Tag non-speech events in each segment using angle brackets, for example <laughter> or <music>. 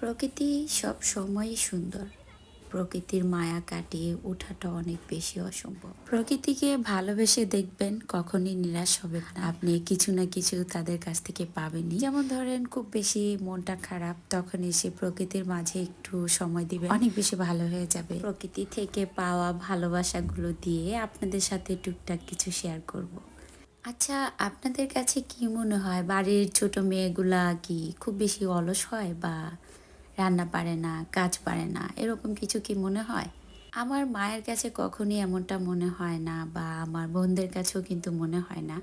প্রকৃতি সব সময়ই সুন্দর। প্রকৃতির মায়া কাটিয়ে ওঠাটা অনেক বেশি অসম্ভব। প্রকৃতিকে ভালোবেসে দেখবেন কখনই নিরাশ হবে না। আপনি কিছু না কিছু তাদের কাছ থেকে পাবেনই। যেমন ধরেন, খুব বেশি মনটা খারাপ, তখন এসে প্রকৃতির মাঝে একটু সময় দিবেন। অনেক বেশি ভালো হয়ে যাবে। প্রকৃতি থেকে পাওয়া ভালোবাসাগুলো দিয়ে আপনাদের সাথে টুকটাক কিছু শেয়ার করব। আচ্ছা আপনাদের কাছে কি মনে হয়? বাড়ির ছোট মেয়েগুলা কি খুব বেশি অলস হয় বা রান্না পারে না, কাজ পারে না, এরকম কিছু কি মনে হয়? আমার মায়ের কাছে কখনই এমনটা মনে হয় না বা আমার বোনদের কাছেও কিন্তু মনে হয় না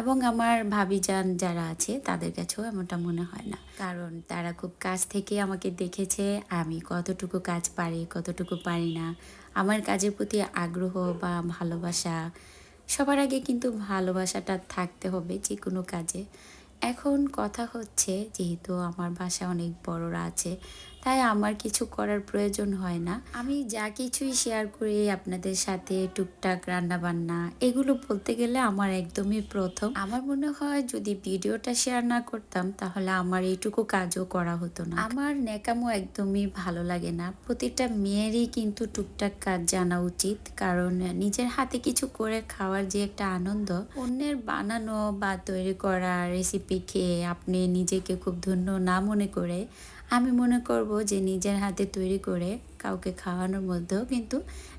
এবং আমার ভাবি যান যারা আছে তাদের কাছেও এমনটা মনে হয় না। কারণ তারা খুব কাছ থেকে আমাকে দেখেছে, আমি কতটুকু কাজ পারি, কতটুকু পারি না। আমার কাজের প্রতি আগ্রহ বা ভালোবাসা, সবার আগে কিন্তু ভালোবাসাটা থাকতে হবে যে কোনো কাজে। এখন কথা হচ্ছে যেহেতু আমার বাসা অনেক বড়রা আছে তাই আমার কিছু করার প্রয়োজন হয় না। আমি যা কিছুই শেয়ার করি আপনাদের সাথে, টুকটাক রান্না বান্না এগুলো বলতে গেলে আমার একদমই প্রথম। আমার মনে হয় যদি ভিডিওটা শেয়ার না করতাম, তাহলে আমার এইটুকু কাজও করা হতো না। আমার নেকামো একদমই ভালো লাগে না। প্রতিটা মেয়েরই কিন্তু টুকটাক কাজ জানা উচিত। কারণ নিজের হাতে কিছু করে খাওয়ার যে একটা আনন্দ, অন্যের বানানো বা তৈরি করা রেসিপি খেয়ে আপনি নিজেকে খুব ধন্য না মনে করে আমি মনে করব যে নিজের হাতে তৈরি করে কাউকে খাওয়ানোর মধ্যেও কিন্তু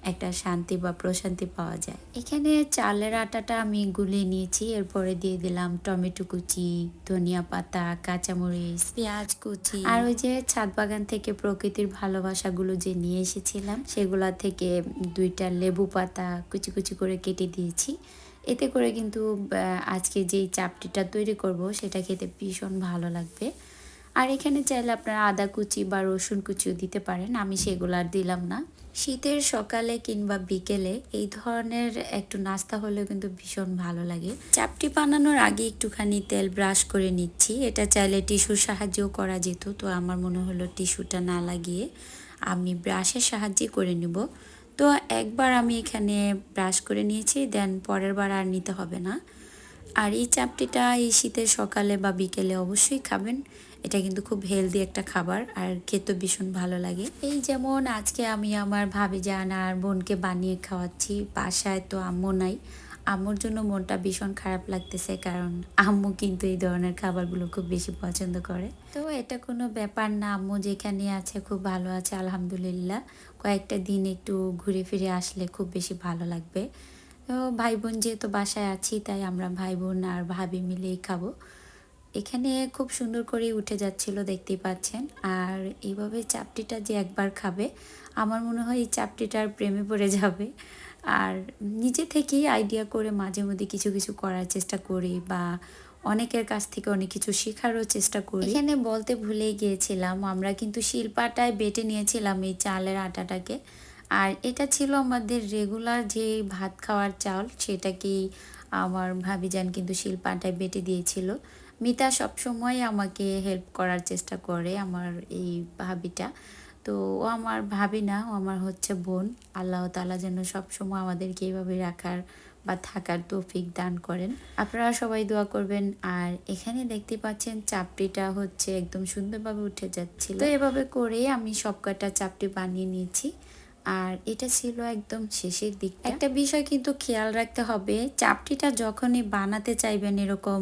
একটা শান্তি বা প্রশান্তি পাওয়া যায়। এখানে চালের আটাটা আমি গুলিয়ে নিয়েছি, এরপরে দিয়ে দিলাম টমেটো কুচি, ধনিয়া পাতা, কাঁচামরিচ, পেঁয়াজ কুচি। আর ওই যে ছাদ বাগান থেকে প্রকৃতির ভালোবাসাগুলো যে নিয়ে এসেছিলাম, সেগুলা থেকে দুইটা লেবু পাতা কুচি কুচি করে কেটে দিয়েছি। এতে করে কিন্তু আজকে যেই চাপটিটা তৈরি করব, সেটা খেতে ভীষণ ভালো লাগবে। আর এখানে চাইলে আপনারা আদা কুচি বা রসুন কুচিও দিতে পারেন। আমি সেগুলো আর দিলাম না। শীতের সকালে কিংবা বিকেলে এই ধরনের একটু নাস্তা হলেও কিন্তু ভীষণ ভালো লাগে। চাপটি বানানোর আগে একটুখানি তেল ব্রাশ করে নিচ্ছি। এটা চাইলে টিস্যুর সাহায্যেও করা যেত। তো আমার মনে হলো টিস্যুটা না লাগিয়ে আমি ব্রাশের সাহায্যে করে নিব। তো একবার আমি এখানে ব্রাশ করে নিয়েছি, দেন পরের বার আর নিতে হবে না। আর এই চাপটিটা এই শীতের সকালে বা বিকেলে অবশ্যই খাবেন। এটা কিন্তু খুব হেলদি একটা খাবার আর খেতে ভীষণ ভালো লাগে। এই যেমন আজকে আমি আমার ভাবি যান আর বোনকে বানিয়ে খাওয়াচ্ছি, বাসায় তো আম্মু নাই। আম্মুর জন্য মনটা ভীষণ খারাপ লাগতেছে কারণ আম্মু কিন্তু এই ধরনের খাবারগুলো খুব বেশি পছন্দ করে। তো এটা কোনো ব্যাপার না, আম্মু যেখানে আছে খুব ভালো আছে, আলহামদুলিল্লাহ। কয়েকটা দিন একটু ঘুরে ফিরে আসলে খুব বেশি ভালো লাগবে। ভাই বোন যেহেতু বাসায় আছি, তাই আমরা ভাই বোন আর ভাবি মিলেই খাব। এখানে খুব সুন্দর করে উঠে যাচ্ছিল, দেখতেই পাচ্ছেন। আর এইভাবে চাপটিটা যে একবার খাবে, আমার মনে হয় এই চাপটিটার প্রেমে পড়ে যাবে। আর নিজে থেকেই আইডিয়া করে মাঝে মধ্যে কিছু কিছু করার চেষ্টা করি বা অনেকের কাছ থেকে অনেক কিছু শেখারও চেষ্টা করি। এখানে বলতে ভুলেই গিয়েছিলাম, আমরা কিন্তু শিল্পাটায় বেটে নিয়েছিলাম এই চালের আটাটাকে। আর এটা ছিল আমাদের রেগুলার যে ভাত খাওয়ার চাল সেটাকেই আমার ভাবিজান কিন্তু শিল্পাটায় বেটে দিয়েছিল। মিতা সবসময় আমাকে হেল্প করার চেষ্টা করে আমার এই ভাবিটা। তো ও আমার ভাবি না, ও আমার হচ্ছে বোন। আল্লাহ তালা যেন সবসময় আমাদেরকে এইভাবে রাখার বা থাকার তৌফিক দান করেন। আপনারা সবাই দোয়া করবেন। আর এখানে দেখতে পাচ্ছেন চাপটিটা হচ্ছে একদম সুন্দরভাবে উঠে যাচ্ছিল। তো এভাবে করে আমি সব কটা চাপটি বানিয়ে নিয়েছি। আর এটা ছিল একদম শেষের দিক একটা বিষয় কিন্তু খেয়াল রাখতে হবে চাপটিটা যখনই বানাতে চাইবেন এরকম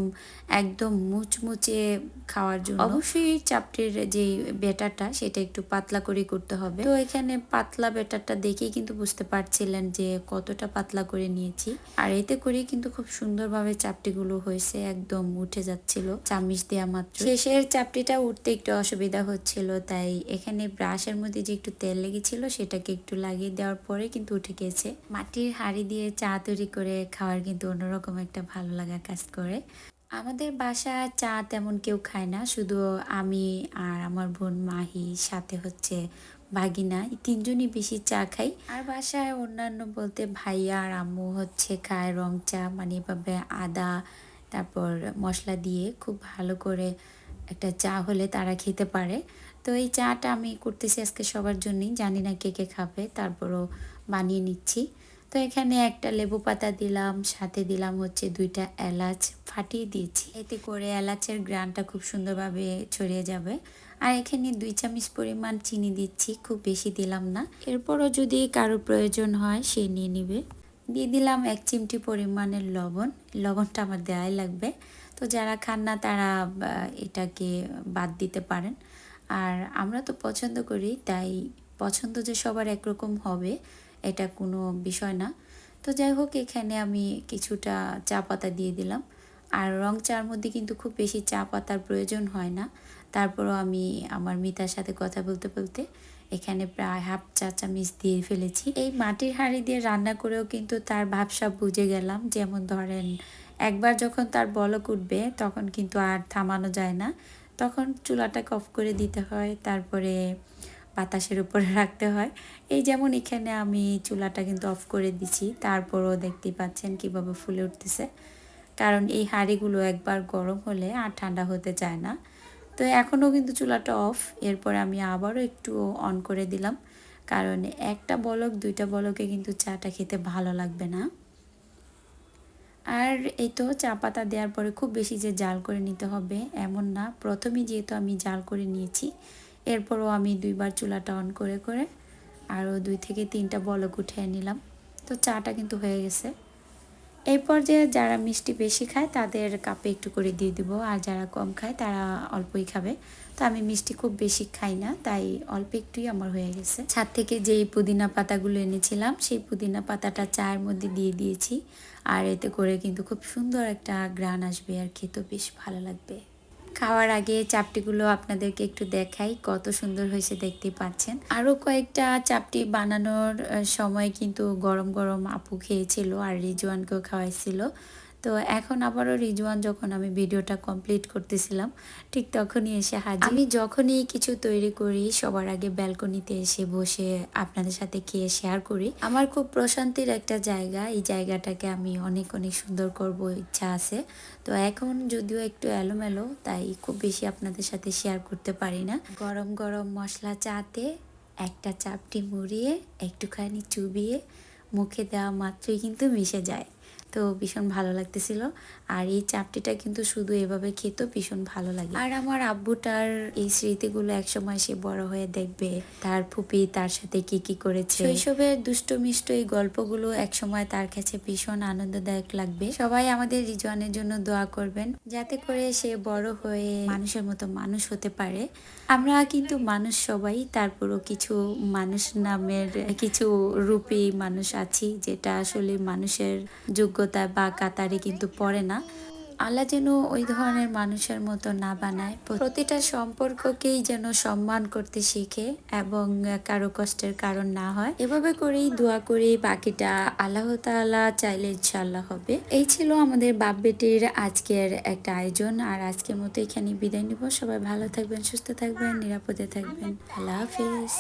একদম মুচমুচে খাওয়ার জন্য অবশ্যই চাপটির যে বেটারটা সেটা একটু পাতলা করে করতে হবে। তো এখানে পাতলা বেটারটা দেখেই কিন্তু বুঝতে পারছিলেন যে কতটা পাতলা করে নিয়েছি। আর এতে করে কিন্তু খুব সুন্দরভাবে চাপটিগুলো হয়েছে একদম উঠে যাচ্ছিল চামিচ দেওয়া মাত্র। শেষের চাপটিটা উঠতে একটু অসুবিধা হচ্ছিল তাই এখানে ব্রাশের মধ্যে যে একটু তেল লেগেছিল সেটাকে একটু একটু লাগিয়ে দেওয়ার পরে কিন্তু উঠে গেছে। মাটির হাড়ি দিয়ে চা তৈরি করে খাওয়ার কিন্তু অন্যরকম একটা ভালো লাগা কাজ করে। আমাদের বাসায় চা তেমন কেউ খায় না, শুধু আমি আর আমার বোন মাহি, সাথে হচ্ছে ভাগিনা তিনজনই বেশি চা খাই। আর বাসায় অন্যান্য বলতে ভাইয়া আর আম্মু হচ্ছে খায় রং চা মানে এভাবে আদা, তারপর মশলা দিয়ে খুব ভালো করে একটা চা হলে তারা খেতে পারে। তো এই চাটা আমি করতেছি আজকে সবার জন্যই। জানি না কে কে খাবে, তারপরও বানিয়ে নিচ্ছি। তো এখানে একটা লেবু পাতা দিলাম, সাথে দিলাম হচ্ছে দুইটা এলাচ ফাটিয়ে দিয়েছি। এতে করে এলাচের গ্রানটা খুব সুন্দরভাবে ছড়িয়ে যাবে। আর এখানে দুই চামচ পরিমাণ চিনি দিচ্ছি, খুব বেশি দিলাম না। এরপরও যদি কারও প্রয়োজন হয়, সে নিয়ে নিবে। দিয়ে দিলাম এক চিমটি পরিমাণের লবণ। লবণটা আমার দেওয়াই লাগবে। তো যারা খান না, তারা এটাকে বাদ দিতে পারেন। আর আমরা তো পছন্দ করি, তাই পছন্দ যে সবার একরকম হবে, এটা কোনো বিষয় না। তো যাই হোক, এখানে আমি কিছুটা চা পাতা দিয়ে দিলাম। আর রং চার মধ্যে কিন্তু খুব বেশি চা পাতার প্রয়োজন হয় না। তারপরও আমি আমার মিতার সাথে কথা বলতে বলতে এখানে প্রায় হাফ চা চামিচ দিয়ে ফেলেছি। এই মাটির হাঁড়ি দিয়ে রান্না করেও কিন্তু তার ভাবসাব বুঝে গেলাম। যেমন ধরেন, একবার যখন তার বলক উঠবে, তখন কিন্তু আর থামানো যায় না। তখন চুলাটাকে অফ করে দিতে হয়, তারপরে বাতাসের উপরে <laughs> রাখতে হয়। এই যেমন এখানে আমি চুলাটা কিন্তু অফ করে দিছি, তারপরও দেখতেই পাচ্ছেন কীভাবে ফুলে উঠতেছে। কারণ এই হাঁড়িগুলো একবার গরম হলে আর ঠান্ডা হতে চায় না। তো এখনও কিন্তু চুলাটা অফ, এরপরে আমি আবারও একটু অন করে দিলাম। কারণ একটা বলক, দুইটা বলকে কিন্তু চাটা খেতে ভালো লাগবে না। আর এই তো চা পাতা দেওয়ার পরে খুব বেশি যে জাল করে নিতে হবে এমন না। প্রথমে যেহেতু আমি জাল করে নিয়েছি, এরপরও আমি দুইবার চুলাটা অন করে করে আরও দুই থেকে তিনটা বলক উঠিয়ে নিলাম। তো চাটা কিন্তু হয়ে গেছে। এই পর্যায়ে যারা মিষ্টি বেশি খায়, তাদের কাপে একটু করে দিয়ে দিব। আর যারা কম খায়, তারা অল্পই খাবে। তো আমি মিষ্টি খুব বেশি খাই না, তাই অল্প একটুই আমার হয়ে গেছে। ছাদ থেকে যেই পুদিনা পাতাগুলো এনেছিলাম, সেই পুদিনা পাতাটা চায়ের মধ্যে দিয়ে দিয়েছি। আর এতে করে কিন্তু খুব সুন্দর একটা গ্রান আসবে আর খেতেও বেশ ভালো লাগবে। খাওয়ার আগে চাপটিগুলো আপনাদেরকে একটু দেখাই, কত সুন্দর হয়েছে দেখতে পাচ্ছেন। আরও কয়েকটা চাপটি বানানোর সময় কিন্তু গরম গরম আপু খেয়েছিল আর রিজওয়ানকেও খাওয়াইছিল। তো এখন আবারও রিজওয়ান যখন আমি ভিডিওটা কমপ্লিট করতেছিলাম, ঠিক তখনই এসে হাজির। আমি যখনই কিছু তৈরি করি, সবার আগে ব্যালকনিতে এসে বসে আপনাদের সাথে খেয়ে শেয়ার করি। আমার খুব প্রশান্তির একটা জায়গা, এই জায়গাটাকে আমি অনেক অনেক সুন্দর করব, ইচ্ছা আছে। তো এখন যদিও একটু এলোমেলো, তাই খুব বেশি আপনাদের সাথে শেয়ার করতে পারি না। গরম গরম মশলা চাতে, একটা চাপটি মুড়িয়ে, একটুখানি চুবিয়ে, মুখে দেওয়া মাত্রই কিন্তু মিশে যায়। তো ভীষণ ভালো লাগতেছিল। আর এই চাপটিটা কিন্তু শুধু এভাবে খেত ভীষণ ভালো লাগে। আর আমার আব্বুটার এই স্মৃতিগুলো একসময় সে বড় হয়ে দেখবে তার ফুপি তার সাথে কি কি করেছে। শৈশবের দুষ্ট মিষ্ট এই গল্পগুলো একসময় তার কাছে ভীষণ আনন্দদায়ক লাগবে। সবাই আমাদের রিজওয়ানের জন্য দোয়া করবেন যাতে করে সে বড় হয়ে মানুষের মতো মানুষ হতে পারে। আমরা কিন্তু মানুষ সবাই তারপরও কিছু মানুষ নামের কিছু রূপী মানুষ আছি যেটা আসলে মানুষের যোগ্যতা বা কাতারে কিন্তু পড়ে না। আল্লাহ যেন ওই ধরনের মানুষের মতো না বানায়। প্রতিটা সম্পর্ককেই যেন সম্মান করতে শিখে এবং কারও কষ্টের কারণ না হয়। এভাবে করেই দোয়া করি বাকিটা আল্লাহ তাআলা চাইলে ইনশাল্লাহ হবে। এই ছিল আমাদের বাপ বেটির আজকের একটা আয়োজন। আর আজকের মতো এখানে বিদায় নিব। সবাই ভালো থাকবেন, সুস্থ থাকবেন, নিরাপদে থাকবেন। আল্লাহ হাফিজ।